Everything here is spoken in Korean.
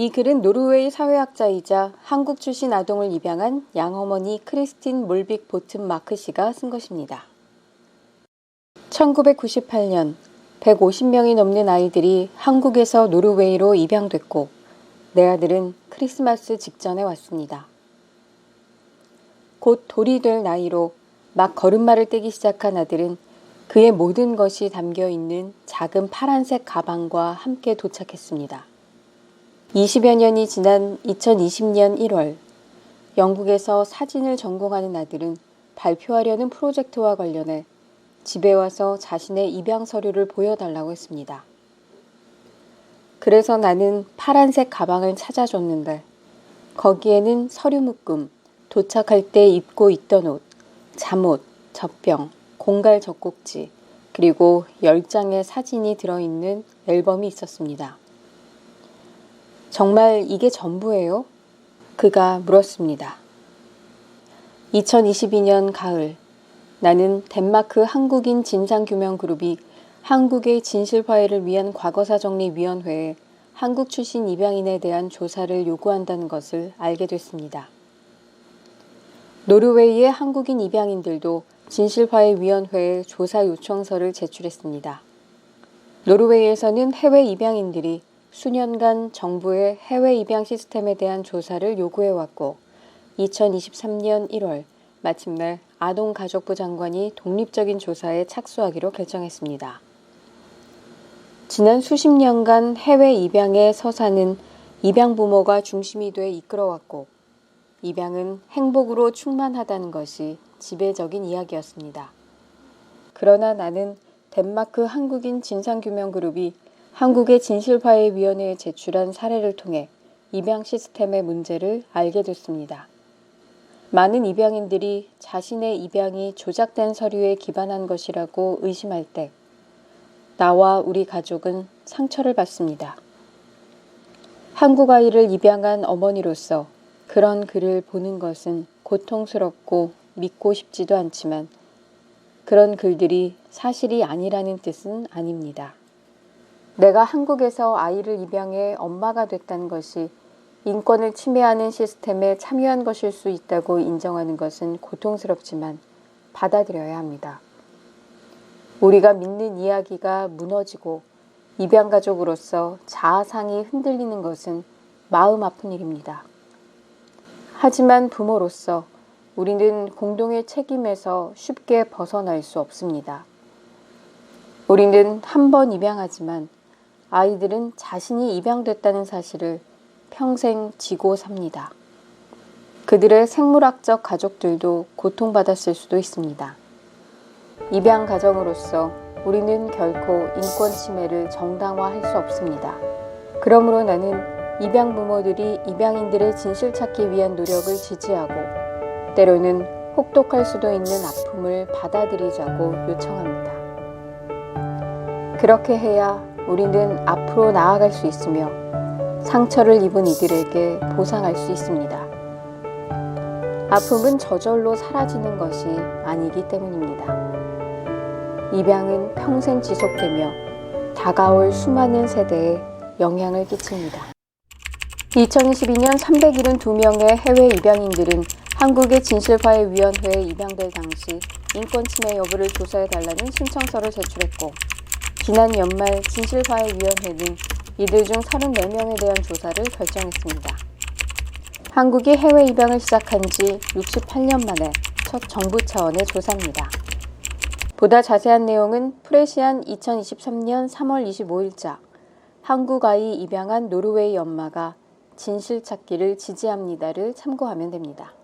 이 글은 노르웨이 사회학자이자 한국 출신 아동을 입양한 양어머니 크리스틴 몰빅 보튼 마크 씨가 쓴 것입니다. 1998년 150명이 넘는 아이들이 한국에서 노르웨이로 입양됐고 내 아들은 크리스마스 직전에 왔습니다. 곧 돌이 될 나이로 막 걸음마를 떼기 시작한 아들은 그의 모든 것이 담겨 있는 작은 파란색 가방과 함께 도착했습니다. 20여 년이 지난 2020년 1월, 영국에서 사진을 전공하는 아들은 발표하려는 프로젝트와 관련해 집에 와서 자신의 입양 서류를 보여달라고 했습니다. 그래서 나는 파란색 가방을 찾아줬는데 거기에는 서류 묶음, 도착할 때 입고 있던 옷, 잠옷, 젖병, 공갈 젖꼭지, 그리고 10장의 사진이 들어있는 앨범이 있었습니다. 정말 이게 전부예요? 그가 물었습니다. 2022년 가을, 나는 덴마크 한국인 진상규명그룹이 한국의 진실화해를 위한 과거사정리위원회에 한국 출신 입양인에 대한 조사를 요구한다는 것을 알게 됐습니다. 노르웨이의 한국인 입양인들도 진실화해위원회에 조사 요청서를 제출했습니다. 노르웨이에서는 해외 입양인들이 수년간 정부의 해외 입양 시스템에 대한 조사를 요구해왔고 2023년 1월 마침내 아동가족부 장관이 독립적인 조사에 착수하기로 결정했습니다. 지난 수십 년간 해외 입양의 서사는 입양 부모가 중심이 돼 이끌어왔고 입양은 행복으로 충만하다는 것이 지배적인 이야기였습니다. 그러나 나는 덴마크 한국인 진상규명그룹이 한국의 진실화해 위원회에 제출한 사례를 통해 입양 시스템의 문제를 알게 됐습니다. 많은 입양인들이 자신의 입양이 조작된 서류에 기반한 것이라고 의심할 때 나와 우리 가족은 상처를 받습니다. 한국 아이를 입양한 어머니로서 그런 글을 보는 것은 고통스럽고 믿고 싶지도 않지만 그런 글들이 사실이 아니라는 뜻은 아닙니다. 내가 한국에서 아이를 입양해 엄마가 됐다는 것이 인권을 침해하는 시스템에 참여한 것일 수 있다고 인정하는 것은 고통스럽지만 받아들여야 합니다. 우리가 믿는 이야기가 무너지고 입양가족으로서 자아상이 흔들리는 것은 마음 아픈 일입니다. 하지만 부모로서 우리는 공동의 책임에서 쉽게 벗어날 수 없습니다. 우리는 한 번 입양하지만 아이들은 자신이 입양됐다는 사실을 평생 지고 삽니다. 그들의 생물학적 가족들도 고통받았을 수도 있습니다. 입양 가정으로서 우리는 결코 인권 침해를 정당화할 수 없습니다. 그러므로 나는 입양 부모들이 입양인들의 진실 찾기 위한 노력을 지지하고 때로는 혹독할 수도 있는 아픔을 받아들이자고 요청합니다. 그렇게 해야 우리는 앞으로 나아갈 수 있으며 상처를 입은 이들에게 보상할 수 있습니다. 아픔은 저절로 사라지는 것이 아니기 때문입니다. 입양은 평생 지속되며 다가올 수많은 세대에 영향을 끼칩니다. 2022년 372명의 해외 입양인들은 한국의 진실화해위원회에 입양될 당시 인권 침해 여부를 조사해 달라는 신청서를 제출했고 지난 연말 진실화해위원회는 이들 중 34명에 대한 조사를 결정했습니다. 한국이 해외 입양을 시작한 지 68년 만에 첫 정부 차원의 조사입니다. 보다 자세한 내용은 프레시안 2023년 3월 25일자 한국 아이 입양한 노르웨이 엄마가 진실 찾기를 지지합니다를 참고하면 됩니다.